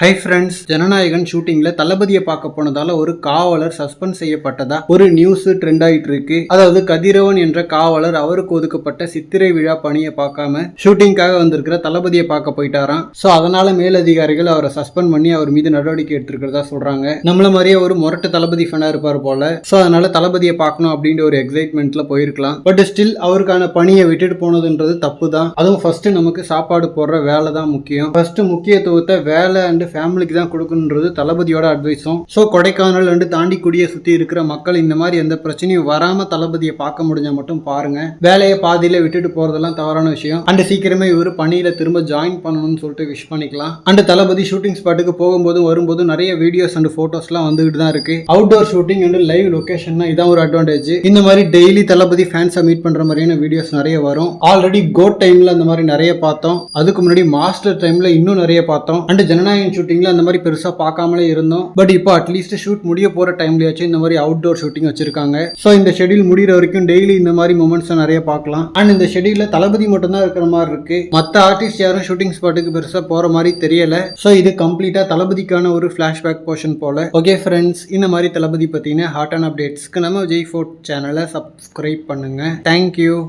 Hi friends Jananayagan ஷூட்டிங்ல தளபதியை பார்க்க போனதால ஒரு காவலர் சஸ்பெண்ட் செய்யப்பட்டதா? ஒரு நியூஸ் ட்ரெண்ட் ஆயிட்டு இருக்கு அதாவது கதிரவன் என்ற காவலர் அவருக்கு ஒதுக்கப்பட்ட சித்திரை விழா பணியை பார்க்காம ஷூட்டிங்காக வந்திருக்கிற தளபதியை பார்க்க போயிட்டாராம். ஸோ அதனால மேலதிகாரிகள் அவரை சஸ்பெண்ட் பண்ணி அவர் மீது நடவடிக்கை எடுத்திருக்கிறதா சொல்றாங்க. நம்மள மாதிரியே ஒரு முரட்டு தளபதி ஃபனா இருப்பார் போல. ஸோ அதனால தளபதியை பார்க்கணும் அப்படின்ற ஒரு எக்ஸைட்மெண்ட்ல போயிருக்கலாம். பட் ஸ்டில் அவருக்கான பணியை விட்டுட்டு போனதுன்றது தப்பு தான் அதுவும் ஃபர்ஸ்ட் நமக்கு சாப்பாடு போடுற வேலை தான் முக்கியம். ஃபர்ஸ்ட் முக்கியத்துவத்தை வேலை அண்ட் ஃபேமிலிக்கு தான் கொடுக்கணுன்றது தளபதியோட அட்வைஸும் ஸோ கொடைக்கானல் அண்டு தாண்டிக்குடியை சுற்றி இருக்கிற மக்கள் இந்த மாதிரி எந்த பிரச்சனையும் வராம தளபதியை பார்க்க முடிஞ்சா மட்டும் பாருங்க. வேலையை பாதியில விட்டுட்டு போறதெல்லாம் தவறான விஷயம். அண்ட் சீக்கிரமே இவர் பணியில திரும்ப ஜாயின் பண்ணணும்னு சொல்லிட்டு விஷ் பண்ணிக்கலாம். அண்டு தளபதி ஷூட்டிங் ஸ்பாட்டுக்கு போகும்போது வரும்போது நிறைய வீடியோஸ் அண்ட் ஃபோட்டோஸ்லாம் வந்துகிட்டு தான் இருக்கு. அவுட்டோர் ஷூட்டிங் அண்டு லைவ் லொக்கேஷன்னா இதான் ஒரு அட்வான்டேஜ் இந்த மாதிரி டெய்லி தளபதி ஃபேன்ஸை மீட் பண்ற மாதிரியான வீடியோஸ் நிறைய வரும். ஆல்ரெடி கோட் டைம்ல அந்த மாதிரி நிறைய பார்த்தோம். அதுக்கு முன்னாடி மாஸ்டர் டைம்ல இன்னும் நிறைய பார்த்தோம். அண்ட் ஜனநாயகன் அந்த மாதிரி பெருசாக பார்க்காமலே இருந்தோம். பட் இப்போ அட்லீஸ்ட் ஷூட் முடிய போற டைம்லயாச்சும் இந்த மாதிரி அவுட்டோர் ஷூட்டிங் வச்சிருக்காங்க. ஸோ இந்த ஷெடியூல் முடிகிற வரைக்கும் டெய்லி இந்த மாதிரி மூமெண்ட்ஸை நிறைய பார்க்கலாம். அண்ட் இந்த ஷெடியூலில் தளபதி மட்டும்தான் இருக்கிற மாதிரி இருக்கு. மற்ற ஆர்டிஸ்ட் யாரும் ஷூட்டிங் ஸ்பாட்டுக்கு பெருசாக போற மாதிரி தெரியல. ஸோ இது கம்ப்ளீட்டாக தளபதிக்கான ஒரு ஃப்ளாஷ்பேக் போர்ஷன் போல. ஓகே ஃப்ரெண்ட்ஸ் இந்த மாதிரி தளபதி பத்தின ஹாட் அண்ட் அப்டேட்ஸ்க்கு நம்ம ஜெய் ஃபோர்ட் சேனலை சப்ஸ்கிரைப் பண்ணுங்க. Thank you